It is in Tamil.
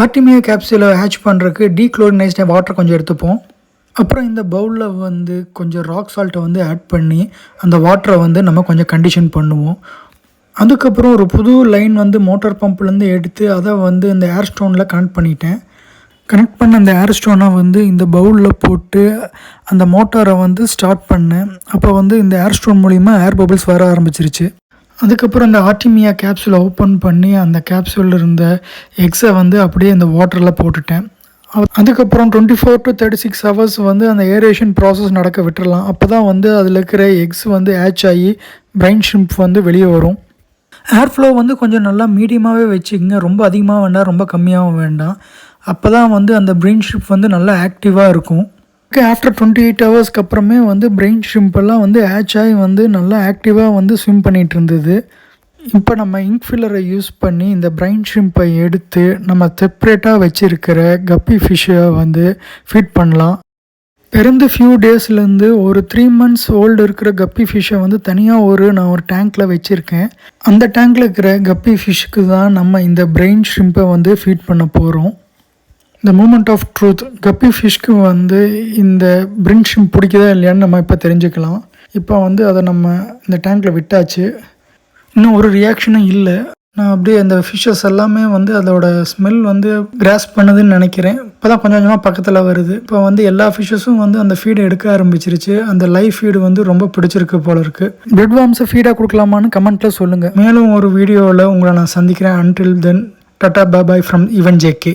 ஆர்டிமியா கேப்சூலை ஹேட்ச் பண்ணுறதுக்கு டீக்ளோரினைஸ்ட் வாட்டர் கொஞ்சம் எடுத்துப்போம். அப்புறம் இந்த பவுலில் வந்து கொஞ்சம் ராக் சால்ட்டை வந்து ஆட் பண்ணி அந்த வாட்டரை வந்து நம்ம கொஞ்சம் கண்டிஷன் பண்ணுவோம். அதுக்கப்புறம் ஒரு புது லைன் வந்து மோட்டார் பம்ப்லேருந்து எடுத்து அதை வந்து இந்த ஏர் ஸ்டோனில் கனெக்ட் பண்ணிட்டேன். கனெக்ட் பண்ண அந்த ஏர் ஸ்டோனை வந்து இந்த பவுலில் போட்டு அந்த மோட்டாரை வந்து ஸ்டார்ட் பண்ணேன். அப்போ வந்து இந்த ஏர் ஸ்டோன் மூலிமா ஏர் பபிள்ஸ் வர ஆரம்பிச்சிருச்சு. அதுக்கப்புறம் அந்த ஆர்டிமியா கேப்சூலை ஓப்பன் பண்ணி அந்த கேப்சூலில் இருந்த எக்ஸை வந்து அப்படியே அந்த வாட்டரில் போட்டுட்டேன். அதுக்கப்புறம் twenty four to thirty six hours வந்து அந்த ஏரேஷன் ப்ராசஸ் நடக்க விட்டுறலாம். அப்போ தான் வந்து அதில் இருக்கிற எக்ஸ் வந்து ஹேட்ச் ஆகி பிரைன் ஷிம்ப் வந்து வெளியே வரும். ஏர் ஃப்ளோ வந்து கொஞ்சம் நல்லா மீடியமாகவே வச்சுக்கோங்க. ரொம்ப அதிகமாக வேண்டாம் ரொம்ப கம்மியாகவும் வேண்டாம். அப்போ தான் வந்து அந்த பிரெயின் ஷிப் வந்து நல்லா ஆக்டிவாக இருக்கும். ஆஃப்டர் டுவெண்ட்டி எயிட் ஹவர்ஸ்க்கு அப்புறமே வந்து பிரெயின் ஷிம்பெல்லாம் வந்து ஹேச் ஆகி வந்து நல்லா ஆக்டிவாக வந்து ஸ்விம் பண்ணிகிட்டு இருந்தது. இப்போ நம்ம இங்க் ஃபில்லரை யூஸ் பண்ணி இந்த பிரைன் ஷிம்பை எடுத்து நம்ம செப்ரேட்டாக வச்சுருக்கிற கப்பி ஃபிஷ்ஷை வந்து ஃபீட் பண்ணலாம். பிறந்த ஃபியூ டேஸ்லேருந்து ஒரு த்ரீ மந்த்ஸ் ஓல்டு இருக்கிற கப்பி ஃபிஷ்ஷை வந்து தனியாக ஒரு நான் ஒரு டேங்க்கில் வச்சுருக்கேன். அந்த டேங்க்கில் இருக்கிற கப்பி ஃபிஷ்ஷுக்கு தான் நம்ம இந்த பிரெயின் ஷிம்பை வந்து ஃபீட் பண்ண போகிறோம் இந்த மூமெண்ட் ஆஃப் ட்ரூத் கப்பி ஃபிஷ்க்கு வந்து இந்த பிரின்ஷிம் பிடிக்குதா இல்லையான்னு நம்ம இப்போ தெரிஞ்சுக்கலாம். இப்போ வந்து அதை நம்ம இந்த டேங்க்கில் விட்டாச்சு. இன்னும் ஒரு ரியாக்ஷனும் இல்லை. நான் அப்படியே அந்த ஃபிஷ்ஷஸ் எல்லாமே வந்து அதோட ஸ்மெல் வந்து கிராஸ் பண்ணுதுன்னு நினைக்கிறேன். இப்போ தான் கொஞ்சம் கொஞ்சமாக பக்கத்தில் வருது. இப்போ வந்து எல்லா ஃபிஷ்ஷஸும் வந்து அந்த ஃபீடை எடுக்க ஆரம்பிச்சிருச்சு. அந்த லைவ் ஃபீடு வந்து ரொம்ப பிடிச்சிருக்கு போல இருக்கு. பிரெட் வார்ம்ஸை ஃபீடாக கொடுக்கலாமான்னு கமெண்ட்டில் சொல்லுங்கள் மேலும் ஒரு வீடியோவில் உங்களை நான் சந்திக்கிறேன். Until then tata bye bye from இவன் ஜேகே